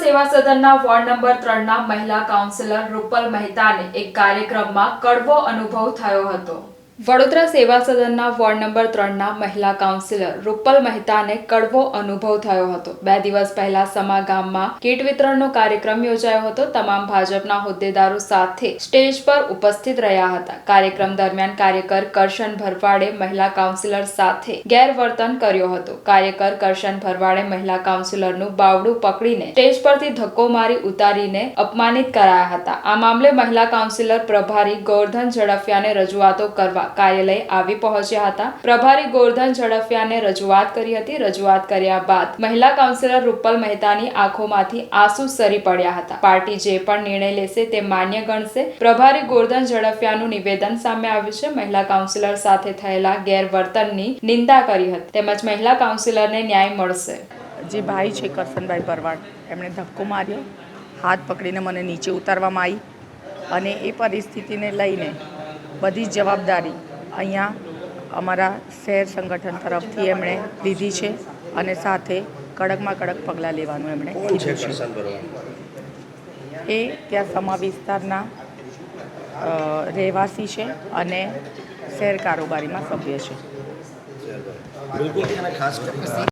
સેવા સદનના ward number ત્રણના મહિલા કાઉન્સિલર રૂપલ મહેતાને એક કાર્યક્રમમાં કડવો અનુભવ થયો હતો. વડોદરા સેવા સદનના વોર્ડ નંબર ત્રણના મહિલા કાઉન્સિલર રૂપલ મહેતાને કડવો અનુભવ થયો હતો. બે દિવસ પહેલા સમા ગામમાં કીટ વિતરણનો કાર્યક્રમ યોજાયો હતો. તમામ ભાજપના હોદ્દેદારો સાથે સ્ટેજ પર ઉપસ્થિત રહ્યા હતા. કાર્યક્રમ દરમિયાન કાર્યકર કરશન ભરવાડે મહિલા કાઉન્સિલર સાથે ગેરવર્તન કર્યો હતો. કાર્યકર કરશન ભરવાડે મહિલા કાઉન્સિલરનું બાવડું પકડીને સ્ટેજ પરથી ધક્કો મારી ઉતારીને અપમાનિત કરાયા હતા. આ મામલે મહિલા કાઉન્સિલર પ્રભારી ગોરધન ઝડફિયાને રજૂઆતો કરવા કાર્યાલય આવી પહોંચ્યા હતા. પ્રભારી ગોરધન ઝડફિયાને રજૂઆત કરી હતી. રજૂઆત કર્યા બાદ મહિલા કાઉન્સિલર રૂપલ મહેતાની આંખોમાંથી આંસુ સરી પડ્યા હતા. પાર્ટી જે પણ નિર્ણય લેશે તે માન્ય ગણશે. પ્રભારી ગોરધન ઝડફિયાનું નિવેદન સામે આવ્યું છે. મહિલા કાઉન્સિલર સાથે થયેલા ગેરવર્તનની નિંદા કરી હતી. તેમજ મહિલા કાઉન્સિલરને ન્યાય મળશે. જે ભાઈ છે, કરસનભાઈ ભરવાડ એમણે ધક્કો માર્યો. હાથ પકડીને મને નીચે ઉતારવામાં આવી અને એ પરિસ્થિતિને લઈને બધી જ જવાબદારી અહીંયા અમારા શહેર સંગઠન તરફથી એમણે લીધી છે અને સાથે કડકમાં કડક પગલાં લેવાનું એમણે છે એ ત્યાં સમા વિસ્તારના રહેવાસી છે અને શહેર કારોબારીમાં સભ્ય છે. બિલકુલ. અને ખાસ કરીને